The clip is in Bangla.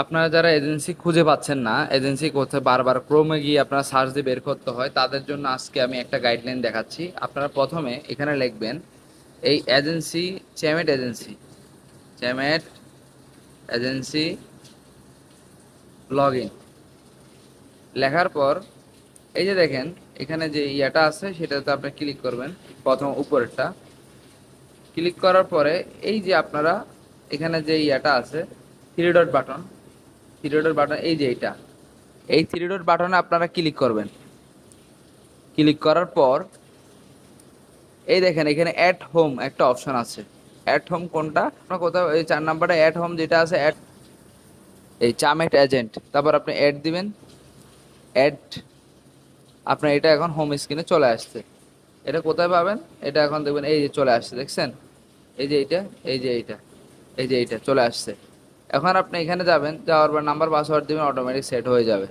আপনারা যারা এজেন্সি খুঁজে পাচ্ছেন না, এজেন্সি কোথায় বারবার ক্রমে গিয়ে আপনারা সার্চ দিয়ে বের করতে হয়, তাদের জন্য আজকে আমি একটা গাইডলাইন দেখাচ্ছি। আপনারা প্রথমে এখানে লিখবেন, এই agency Chamet agency Chamet agency log in লেখার পর, এই যে দেখেন, এখানে যে ইয়াটা আছে, সেটাতে আপনি ক্লিক করবেন, প্রথম উপরেরটা। ক্লিক করার পরে, এই যে আপনারা এখানে যে ইয়াটা আছে three dot button three dot button এই যে এইটা। এই থ্রি ডট বাটনে আপনারা ক্লিক করবেন। ক্লিক করার পর, এই দেখেন, এখানে অ্যাট হোম একটা অপশন আছে। অ্যাট হোম কোনটা? আপনার কোথাও এই চার নাম্বারে অ্যাট হোম যেটা আছে অ্যাড এই চামেট এজেন্ট তারপর আপনি অ্যাড দিবেন। অ্যাড আপনার এটা এখন হোম স্ক্রিনে চলে আসছে। এটা কোথায় পাবেন? এটা এখন দেখবেন, এই যে চলে আসছে, দেখছেন? এই যে এইটা, এই যে এইটা, এই যে এইটা চলে আসছে। এখন আপনি এখানে যাবেন যাওয়ার পর নাম্বার পাসওয়ার্ড দিবেন অটোমেটিক সেট হয়ে যাবে।